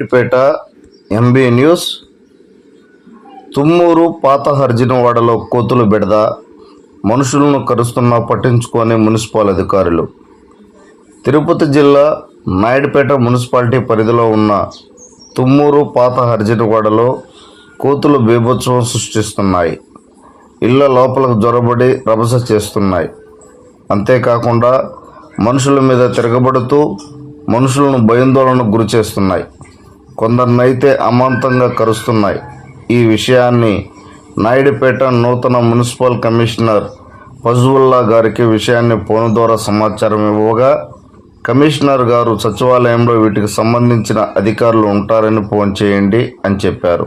పేట MB news. Tummuru పాత హర్జినవాడలో కోతులు బెడద మనుషులను కరుస్తున్నా పట్టించుకోని మున్సిపల్ అధికారులు. తిరుపతి జిల్లా నాయుడుపేట మున్సిపాలిటీ పరిధిలో ఉన్న తుమ్మూరు పాత హర్జినవాడలో కోతులు బీభత్సవం సృష్టిస్తున్నాయి. ఇళ్ళ లోపలకు జొరబడి రభస చేస్తున్నాయి. అంతేకాకుండా మనుషుల మీద తిరగబడుతూ మనుషులను భయాందోళనకు గురి చేస్తున్నాయి కొందరినైతే అమాంతంగా కరుస్తున్నాయి. ఈ విషయాన్ని నాయుడుపేట నూతన మున్సిపల్ కమిషనర్ ఫజుల్లా గారికి విషయాన్ని ఫోన్ ద్వారా సమాచారం ఇవ్వగా కమిషనర్ గారు సచివాలయంలో వీటికి సంబంధించిన అధికారులు ఉంటారని ఫోన్ చేయండి అని చెప్పారు.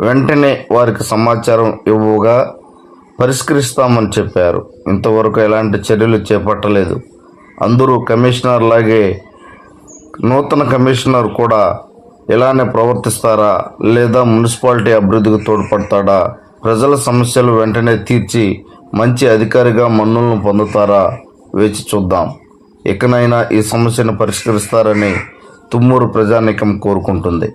వెంటనే వారికి సమాచారం ఇవ్వగా పరిష్కరిస్తామని చెప్పారు. ఇంతవరకు ఎలాంటి చర్యలు చేపట్టలేదు. అందరూ కమిషనర్ లాగే నూతన కమిషనర్ కూడా ఇలానే ప్రవర్తిస్తారా? లేదా మున్సిపాలిటీ అభివృద్ధికి తోడ్పడతాడా? ప్రజల సమస్యలు వెంటనే తీర్చి మంచి అధికారిగా మన్నులను పొందుతారా? వేచి చూద్దాం. ఇకనైనా ఈ సమస్యను పరిష్కరిస్తారని తుమ్మూరు ప్రజానీకం కోరుకుంటుంది.